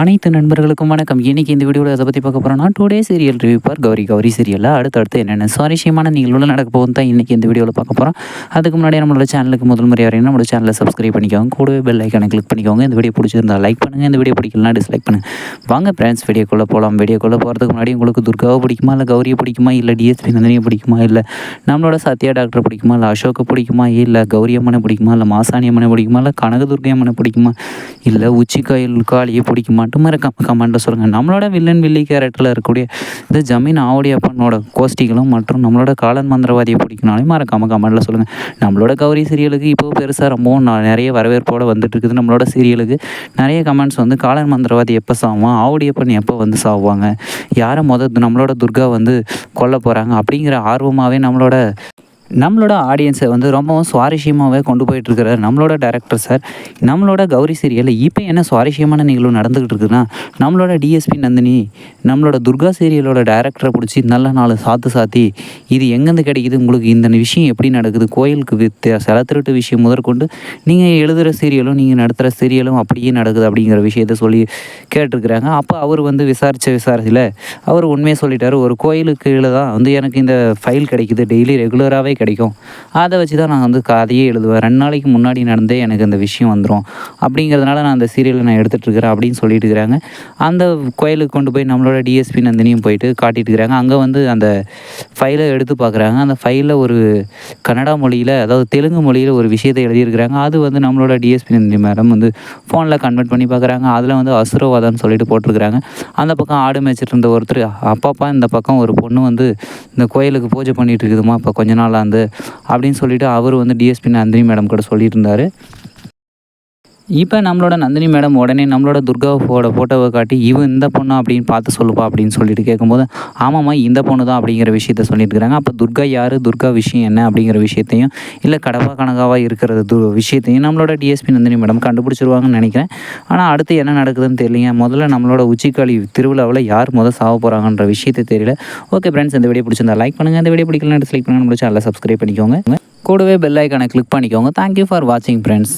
அனைத்து நண்பர்களுக்கும் வணக்கம். இன்னைக்கு இந்த வீடியோவில் அதை பற்றி பார்க்க போகிறோம்னா today serial review for Gauri Gauri சீரியலில் அடுத்தடுத்து என்னென்ன சுவாரஸ்யமான நிகழ்வுகள் நடக்க போகும் தான் இன்றைக்கி இந்த வீடியோவில் பார்க்க போகிறோம் அதுக்கு முன்னாடி நம்மளோட சேனலுக்கு முதல் முறை வரையும் நம்மளோட சேனலை சப்ஸ்கிரைப் பண்ணிக்கோங்க. கூடவே பெல் ஐக்கானை கிளிக் பண்ணிக்கோங்க. இந்த வீடியோ பிடிச்சிருந்தா லைக் பண்ணுங்கள் இந்த வீடியோ பிடிக்கலாம் டிஸ்லைக் பண்ணுங்கள் வாங்க ஃப்ரெண்ட்ஸ் வீடியோக்குள்ளே போகலாம் வீடியோக்குள்ளே போகிறதுக்கு முன்னாடி உங்களுக்கு துர்காவை பிடிக்குமா இல்லை கௌரியை பிடிக்குமா இல்லை டிஎஸ்பி நந்தினியை பிடிக்குமா இல்லை நம்மளோட சத்யா டாக்டர் பிடிக்குமா இல்லை அசோக்கை பிடிக்குமா இல்லை கௌரி அம்மனை பிடிக்குமா இல்லை மாசாணி அம்மனை பிடிக்குமா இல்லை கனகதுர்கை அம்மனை பிடிக்குமா இல்லை உச்சிக்காயில் காளியை பிடிக்குமாட்டும் மறக்காம கமெண்ட்டில் சொல்லுங்கள் நம்மளோட வில்லன் வில்லி கேரக்டரில் இருக்கக்கூடிய இந்த ஜமீன் ஆவடி அப்பனோட கோஷ்டிகளும் மற்றும் நம்மளோட காலன் மந்திரவாதியை பிடிக்கனாலும் மறக்காம கமெண்ட்டில் சொல்லுங்கள் நம்மளோட கௌரி சீரியலுக்கு இப்போ பெருசாக ரொம்பவும் நிறைய வரவேற்போடு வந்துட்டு இருக்குது நம்மளோட சீரியலுக்கு நிறைய கமெண்ட்ஸ் வந்து காலன் மந்திரவாதி எப்போ சாவான் ஆவடியப்பன் எப்போ வந்து சாவாங்க யாரை மொதல் நம்மளோட துர்கா வந்து கொல்ல போகிறாங்க அப்படிங்கிற ஆர்வமாகவே நம்மளோட நம்மளோட ஆடியன்ஸை வந்து ரொம்பவும் சுவாரஸ்யமாகவே கொண்டு போயிட்டுருக்கிறார் நம்மளோட டேரக்டர் சார் நம்மளோட கௌரி சீரியலில் இப்போ என்ன சுவாரஸ்யமான நிகழ்வு நடந்துக்கிட்டு இருக்குன்னா நம்மளோட டிஎஸ்பி நந்தினி நம்மளோட துர்கா சீரியலோட டேரக்டரை பிடிச்சி நல்ல நாள் சாத்து சாத்தி இது எங்கேருந்து கிடைக்குது உங்களுக்கு இந்த விஷயம் எப்படி நடக்குது கோயிலுக்கு வித்த சில திருட்டு விஷயம் முதற்கொண்டு நீங்கள் எழுதுகிற சீரியலும் நீங்கள் நடத்துகிற சீரியலும் அப்படியே நடக்குது அப்படிங்கிற விஷயத்த சொல்லி கேட்டிருக்கிறாங்க. அப்போ அவர் வந்து விசாரித்த விசாரிச்சில் அவர் உண்மையை சொல்லிட்டார் ஒரு கோயிலுக்கு கீழே தான் வந்து எனக்கு இந்த ஃபைல் கிடைக்குது. டெய்லி ரெகுலராகவே கிடைக்கும். அதை வச்சு தான் நான் வந்து கதையே எழுதுவேன். ரெண்டு நாளைக்கு முன்னாடி நடந்தே எனக்கு இந்த விஷயம் வந்துடும் அப்படிங்கிறதுனால நான் அந்த சீரியலை நான் எடுத்துகிட்டு இருக்கிறேன் அப்படின்னு சொல்லிட்டு இருக்கிறாங்க. அந்த கோயிலுக்கு கொண்டு போய் நம்மளோட டிஎஸ்பி நந்தினியும் போயிட்டு காட்டிட்டு இருக்கிறாங்க. அங்கே வந்து அந்த ஃபைலை எடுத்து பார்க்குறாங்க அந்த ஃபைலில் ஒரு கன்னடா மொழியில் அதாவது தெலுங்கு மொழியில் ஒரு விஷயத்தை எழுதியிருக்கிறாங்க. அது வந்து நம்மளோட டிஎஸ்பி நந்தினி மேடம் வந்து ஃபோனில் கன்வெர்ட் பண்ணி பார்க்குறாங்க அதில் வந்து அசுரவாதம்னு சொல்லிட்டு போட்டிருக்கிறாங்க. அந்த பக்கம் ஆடு மேய்ச்சிட்டு இருந்த ஒருத்தர் அப்பாப்பா இந்த பக்கம் ஒரு பொண்ணு வந்து இந்த கோயிலுக்கு பூஜை பண்ணிட்டு இருக்குதுமா இப்போ கொஞ்ச நாளாக வந்து அப்படின்னு சொல்லிட்டு அவர் வந்து டிஎஸ்பி நந்தினி மேடம் கூட சொல்லிட்டு இப்போ நம்மளோட நந்தினி மேடம் உடனே நம்மளோட துர்காவோட ஃபோட்டோவை காட்டி இவன் இந்த பொண்ணு? அப்படின்னு பார்த்து சொல்லுப்பா அப்படின்னு சொல்லிட்டு கேட்கும்போது ஆமாம்மா இந்த பொண்ணு தான் அப்படிங்கிற விஷயத்த சொல்லிட்டு இருக்கிறாங்க அப்போ துர்கா யார்? துர்கா விஷயம் என்ன அப்படிங்கிற விஷயத்தையும் இல்லை கடப்பா கனகாவாக இருக்கிற து விஷயத்தையும் நம்மளோட டிஎஸ்பி நந்தினி மேடம் கண்டுபிடிச்சிருவாங்கன்னு நினைக்கிறேன். ஆனால் அடுத்து என்ன நடக்குதுன்னு தெரியலைங்க. முதல்ல நம்மளோட உச்சிக்காளி திருவிழாவில் யார் முதல் சாவ போகிறாங்கன்ற விஷயத்தை தெரியல. ஓகே ஃப்ரெண்ட்ஸ் இந்த வீடியோ பிடிச்சிருந்தா லைக் பண்ணுங்கள் இந்த வீடியோ பிடிக்கலன்னு டிஸ்லைக் பண்ணணும் முடிச்சு நல்லா சப்ஸ்கிரைப் பண்ணிக்கோங்க. கூடவே பெல் ஐக்கானை கிளிக் பண்ணிக்கோங்க. தேங்க்யூ ஃபார் வாட்சிங் ஃப்ரெண்ட்ஸ்